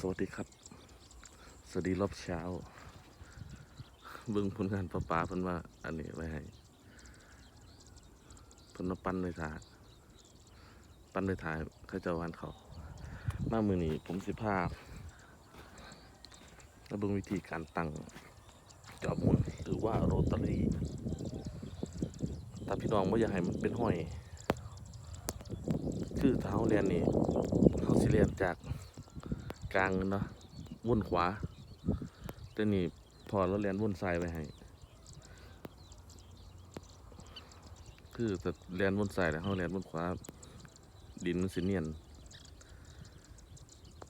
สวัสดีครับ สวัสดีรอบเช้า เบิ่งผลงานประปาเพิ่นว่า อันนี้ไว้ให้เพิ่นมาปั้นในถาดปั้นในถาดเขาเจะวานเขามามือนี้ผมสิพาแล้วเบิ่งวิธีการตั้งจอบมุนหรือว่าโรตารี่ถ้าพี่น้องไม่อยากให้มันเป็นห้อย คือเท้าเรียนนี่เขาสิเรียนจาก กลางเนาะวุ่นขวาแต่นี่พอเราเรียนวุ่นซ้ายไปให้คือจะเรียนวุ่นซ้ายแล้วเขาเรียนวุ่นขวาดินมันสิเนียน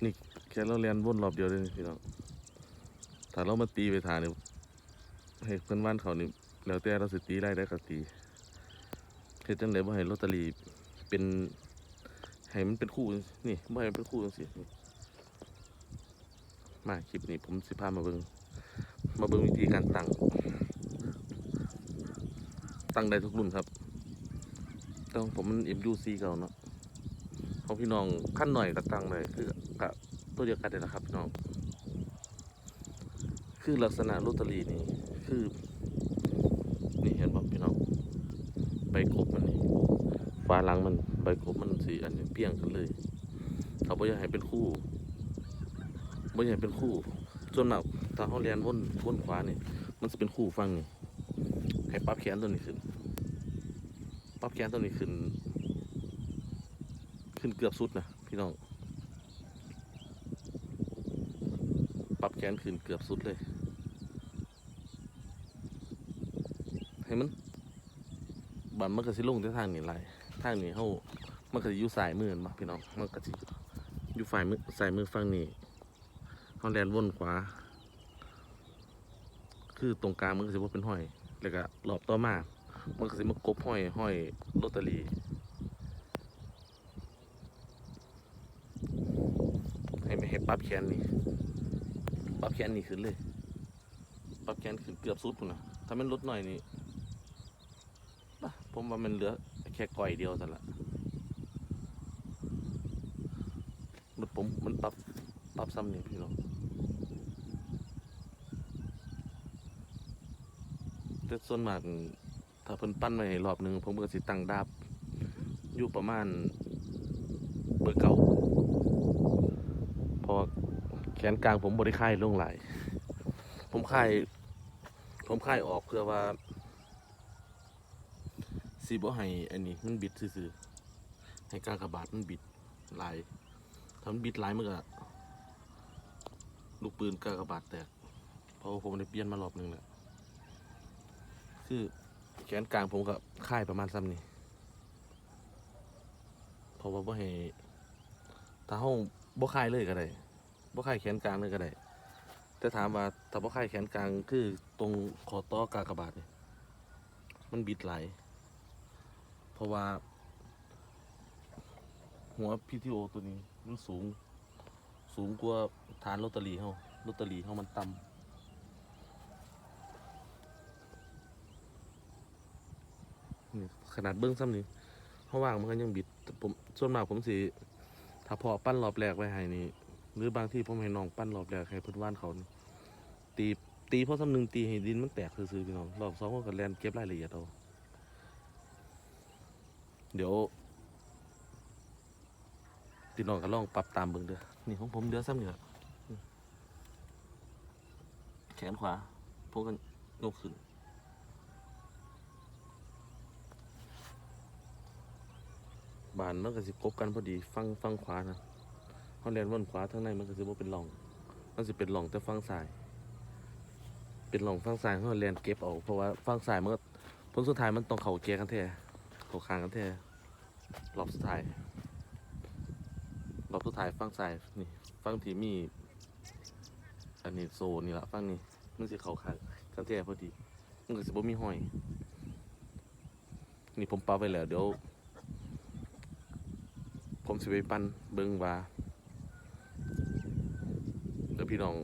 นี่แค่เราเรียนวุ่นรอบเดียวเลยพี่น้องถ้าเรามาตีไปทางนี่ให้เพื่อนบ้านเขานี่แล้วแต่เราสิตีได้ได้ก็ตีเฮ็ดจังไดบ่ให้ลอตเตอรี่เป็นให้มันเป็นคู่นี่บ่ให้มันเป็นคู่จังซี่ มาคลิปนี้ผมสิพามาเบิ่งมาเบิ่งวิธีการตั้ง ตั้งได้ทุกรุ่นครับแต่ของผมมัน MUC เก่าเนาะของพี่น้องขั้นหน่อยก็ตั้งเลยคือกับตัวเดียวกันเลยนะครับพี่น้อง คือลักษณะลอตเตอรี่นี่คือ นี่เห็นบ่พี่น้องใบกบมันนี่ฟ้าหลังมันใบกบมันสีอันนี้เปี้ยงกันเลยถ้าบ่อยากให้เป็นคู่ บ่อยากให้เป็นคู่ ส่วนมากถ้าเขาเรียนวนวนขวานี่มันจะเป็นคู่ฟังนี่ให้ปรับแขนตัวนี้ขึ้นปรับแขนตัวนี้ขึ้น ขึ้นเกือบสุดนะพี่น้อง ปรับแขนขึ้นเกือบสุดเลย ให้มันบันมันก็สิลงแต่ทางนี้ไรทางนี้เฮามันก็สิอยู่สายมือนั่นบ่พี่น้อง มันก็สิอยู่ฝ่ายมือสายมือฝั่งนี้ เฮาแลนวนขวา คือตรงกลางมันก็สิบ่เป็นห้อย แล้วก็รอบต่อมา มันก็สิมากบห้อยห้อยลอตเตอรี่ให้ไม่ให้ปรับแขนนี่ปรับแขนนี่ขึ้นเลยปรับแขนขึ้นเกือบสุดพุ่นนะถ้ามันลดหน่อยนี่ผมว่ามันเหลือแค่ก่อยเดียวแต่ละรถผมมันปรับ ปรับซ้ำนี่พี่น้องแต่ส่วนมากถ้าเพิ่นปั้นไว้ให้รอบหนึ่งผมก็สิตั้งดาบ อยู่ประมาณเบอร์เก่าเพราะแขนกลางผมบริค่ายลงหลายผมค่าย ผมค่ายออกเพื่อว่าสีบ่ให้อันนี้มันบิดซื่อๆให้กากระบาทมันบิดลายถ้ามันบิดลายมันก็ ลูกปืนกากบาทแตกเพราะผมได้เปลี่ยนมารอบหนึ่งแล้วคือแขนกลางผมก็ค่ายประมาณซ้ำนี้เพราะว่าบ่ให้ถ้าห้องบ่ค่ายเลยก็ได้บ่ค่ายแขนกลางเลยก็ได้แต่ถามว่าถ้าบ่ค่ายแขนกลางคือตรงขอต่อกากบาทนี่มันบิดไหลเพราะว่า หัว PTO ตัวนี้มันสูง สูงกว่าฐานลอตเตอรี่เฮาลอตเตอรี่เฮามันต่ำนี่ขนาดเบื้องซ้ำนี่เฮาว่างมันก็ยังบิดผมส่วนมากผมสิถ้าพอปั้นรอบแรกไว้ให้นี่หรือบางที่ผมให้น้องปั้นรอบแรกให้พิ่นว่านเขานี่ตีตีเพราะสำนึงตีให้ดินมันแตกซื่อๆพี่น้องรอบสองก็แลนเก็บรายละเอียดเอาเดี๋ยว พี่น้องก็ลองปรับตามเบิ่งเด้อนี่ของผมเดือซ้ำนี่แหละนี่แขนขวาพวกกันยกขึ้นบานมันก็สิกบกันพอดีฟังฟังขวานะเขาเรียนวนขวาทั้งในมันก็จะว่าเป็นหล่องมันจะเป็นหล่องแต่ฟังซ้าย เป็นหล่องฟังซ้ายเขาเรียนเก็บเอาเพราะว่าฟังซ้ายมันก็ผลสุดท้ายมันต้องเข่าเกียร์กันแท้เข่าคางกันแท้รอบสุดท้าย อบสุดท้ายฟังซ้ายนี่ฟังที่มี อันนี้โซนี่ละฟังนี่มันจะเขาคางกันแท้พอดีมันก็จะบ่มีห้อย นี่ผมปรับไปแล้วเดี๋ยว ผมสิไปปั้นเบิ่งว่าเดี๋ยวพี่น้อง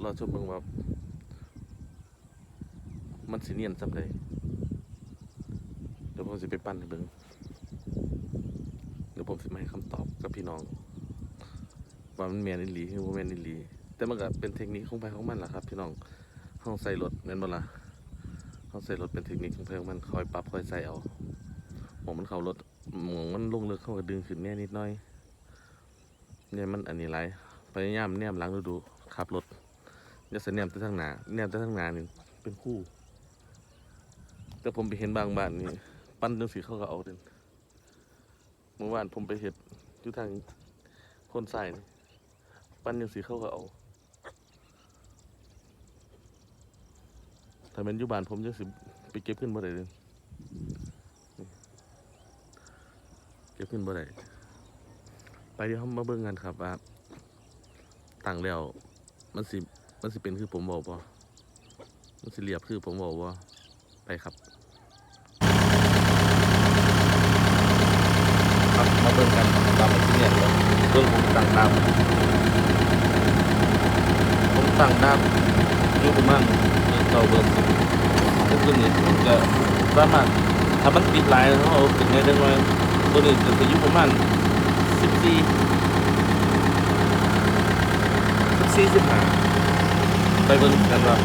เราชมเบิ่งว่า มันสิเนียนสำใดเดี๋ยวผมสิไปปั้นเบิ่งเดี๋ยวผมสิมาให้คำตอบกับพี่น้อง ว่ามันแมนอีหลีหรือว่าแมนอีหลี แต่มันก็เป็นเทคนิคของไปของมันแหละครับพี่น้องห้องใส่รถแม่นบ่ล่ะห้องใส่รถเป็นเทคนิคของไปของมันคอยปรับคอยใส่เอาหมองมันเข้ารถหมองมันลงเลือกเข้าก็ดึงขึ้นแน่นิดหน้อยเนี่ยมันอันนี้ไรพยายามแนมหลังดูดูขับรถอย่าเสนแนมแต่ทางหนาแนมแต่ทางหนานี่เป็นคู่แต่ผมไปเห็นบางบ้านนี่ปั้นจังสีเขาก็เอาเด่นเมื่อวานผมไปเห็ดอยู่ทางคนใส่นี่ ปั้นจังสีเข้าก็เอาถ้าเป็นยู่บ้านผมจังสิไปเก็บขึ้นบ่ได้เลยเก็บขึ้นบ่ได้ไปเดี๋ยวมาเบิ่งกันครับว่าตั้งแล้วมันสิมันสิเป็นคือผมบอกบ่มันสิเรียบคือผมบอกบ่ไปครับ ครับมาเบิ่งกันตามมาที่เนี่ยึ่งผมตั้งน้ำผมตั้งน้ำอยู่ประมาณเก้าเบอร์สิบซึ่งตัวนี้มันจะสามารถถ้ามันติดหลายแล้วเอาถึงได้จังหน่อยตัวนี้จะอยู่ประมาณสิบสี่สิบสี่สิบห้าไปบิ่งกันว่า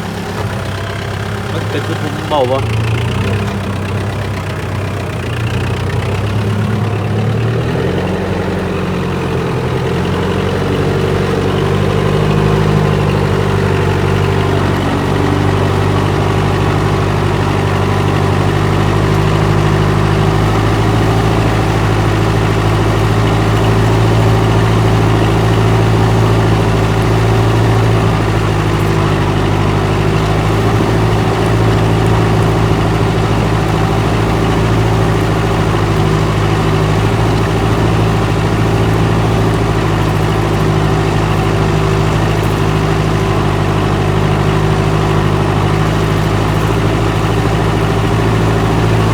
มันเป็นคือผมเบาบ่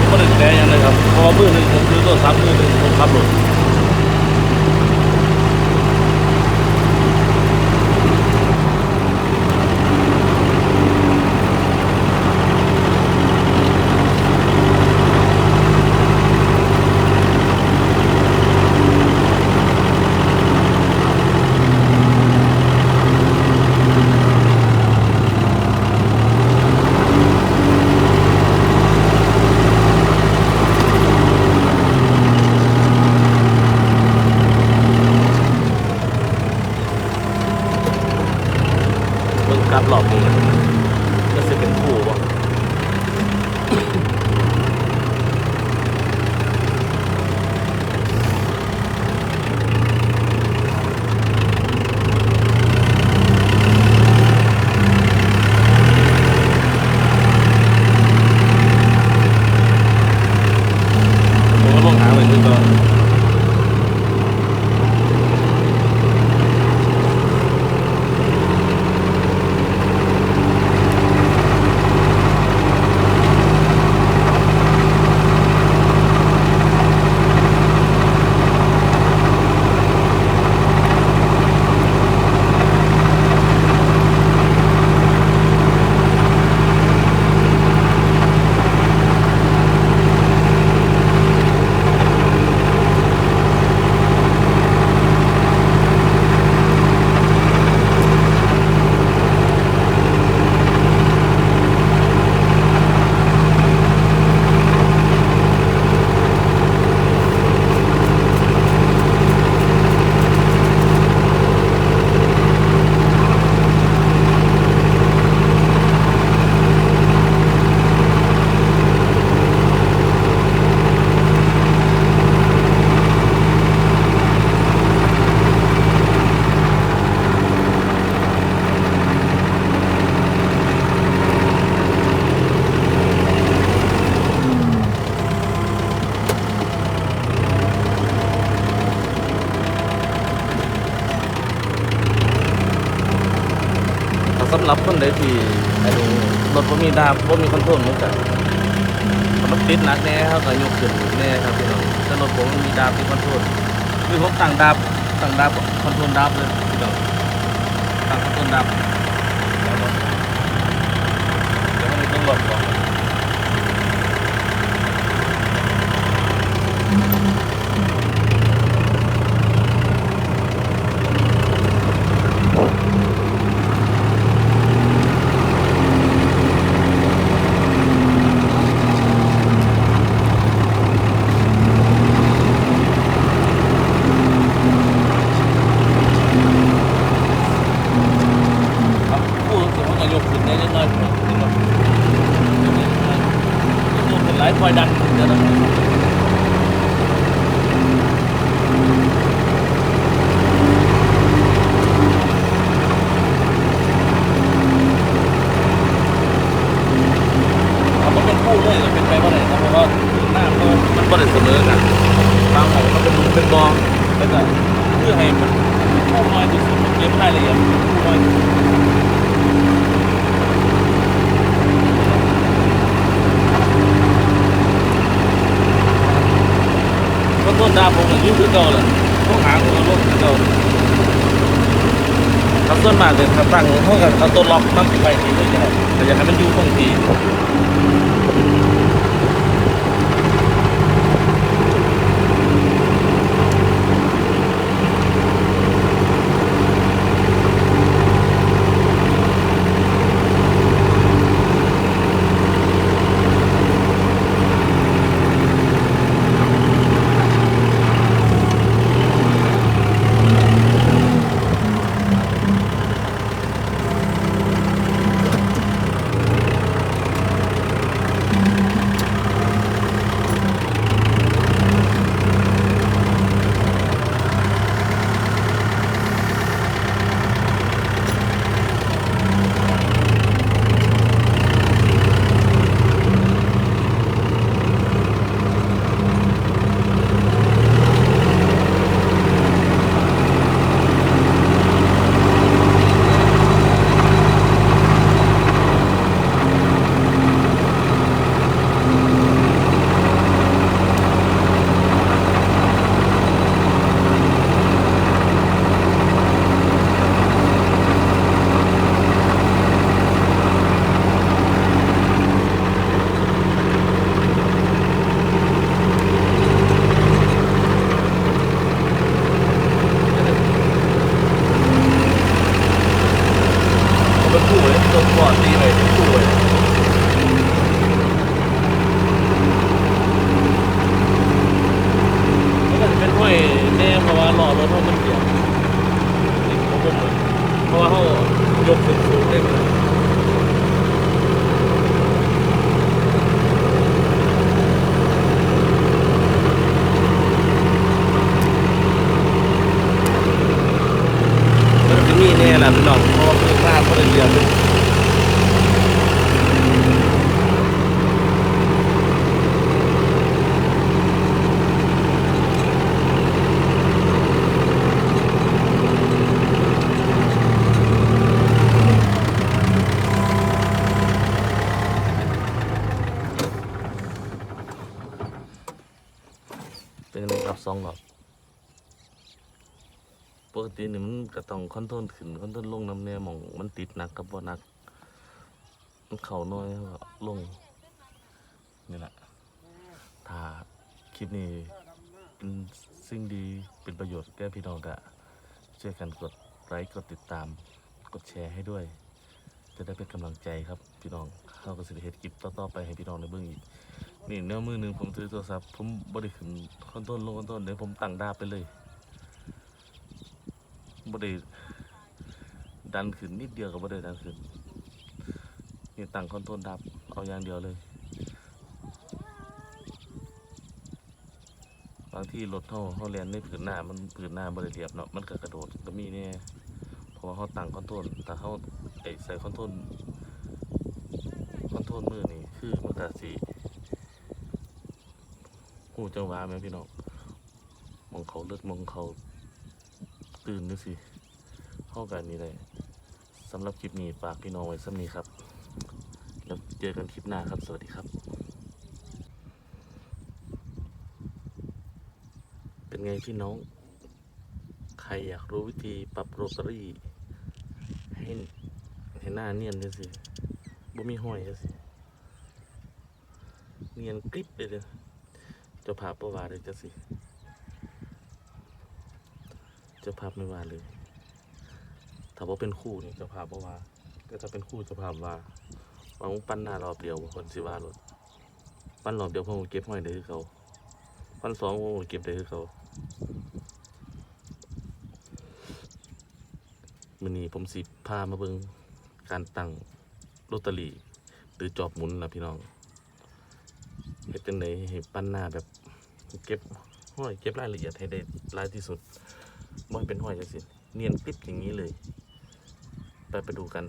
บ่ได้แก้หยังเลยครับเพราะว่ามือหนึงผมถือโทรศัพท์มือหนึงผมขับรถเบิ่ง กลับรอบนี้ก็จะเป็นคู่บ่ ใดที่ไอ้รถก็มีดาบก็มีคอนโทรลมันกันมันติดหนักแน่เขาก็ยกขึ้นแน่ครับพี่น้องแต่รถผมมีดาบมีคอนโทรลคือผมต่างดาบต่างดาบคอนโทรลดาบเลยพี่น้องต่างคอนโทรลดาบเดี๋ยวก่อนเดี๋ยวมันต้องหลบก่อน เดี๋ยวนะเอามันเป็นคู่เลยมันเป็นไปว่าไหนครับเพราะว่าหน้ามันมันบ่ได้เสมอกันบางของมันเป็นรูเป็นบอแล้วก็เพื่อให้มันเข้าน้อยที่สุดเก็บรายละเอียดน้อยที่สุด ก็ต้นดาผมกับ ยุ่งคือเก่าเลยต้องหาตัวรถคือเก่าถ้าต้นมากเลยถ้าตั้งเท่ากับเอาต้นล็อกตั้งไปทีเลยจะได้แต่อยากให้มันอยู่คงทีผมเป็นคู่เลยต้นก่อนตีไปเป็นคู่เลยแล้วก็จะเป็นห้อยแน่เพราะว่าหล่อรถเขามันเสียนี่ของผมเลยเพ ราะว่าเขายกขึ้นสูงได้เลยมันจะมีแน่แหละพี่น้องเพราะว่าพื้นบ้านเขาเลยเรียนเป็นไงครับสองหลอด ปกตินี่มัน ก็ต้องคอนโทรลขึ้นคอนโทรลลงน้ำแน่หมองมันติดหนักกับบ่หนัก มันเข่าน้อยก็ลง นี่แหละ ถ้าคลิปนี้เป็นสิ่งดีเป็นประโยชน์แก่พี่น้องก็ช่วยกันกดไลค์กดติดตาม กดแชร์ให้ด้วย จะได้เป็นกำลังใจครับพี่น้องเข้ากับสิริเฮ็ดคลิปต่อๆไปให้พี่น้องในเบื้องอีกนี่แนวมือหนึ่งผมถือโทรศัพท์ผมบ่ได้ขึ้นคอนโทรลลงคอนโทรลเดี๋ยวผมตั้งดาบไปเลย บ่ได้ดันขึ้นนิดเดียวก็บ่ได้ดันขึ้นนี่ตั้งคอนโทรลดับเอาอย่างเดียวเลย บางที่รถเฮาเฮาเรียนในผืนหน้ามันผืนหน้าบ่ได้เรียบเนาะมันก็กระโดดก็มีแน่เพราะว่าเฮาตั้งคอนโทรลแต่เฮาไอ้ใส่คอนโทรลคอนโทรลมือนี่คือมันก็สิฮู้จังหวะแม่พี่น้องมองเขาเลิกมองเขา ตื่นนึกสิเข้ากันนี่เลยสำหรับคลิปนี้ฝากพี่น้องไว้สักนี้ครับ แล้วเจอกันคลิปหน้าครับ สวัสดีครับ เป็นไงพี่น้อง ใครอยากรู้วิธีปรับโรตารี่ ให้ให้หน้าเนียนเลยสิบ่มีห้อยเลยสิเนียนกริบเลยเลยเจะผ่าประวาเลยจะสิ จ้าภาพไม่ว่าเลยถ้าว่าเป็นคู่นี่จ้าภาพบ่ว่าก็ถ้าเป็นคู่จ้าภาพว่าบางปั้นหน้ารอบเดียวคนสิว่ารถปั้นรอบเดียวผมก็เก็บห้อยได้คือเขาปั้นสองผมก็เก็บได้คือเขามือนี้ผมสิพามาเบิ่งการตั้งลอตเตอรี่หรือจอบหมุนนะพี่น้องเฮ็ดจังไดให้ปั้นหน้าแบบเก็บห้อยเก็บรายละเอียดให้ได้รายที่สุด บ่ให้เป็นห้อยจังสิเนียนกริบอย่างนี้เลย ไปไปดูกัน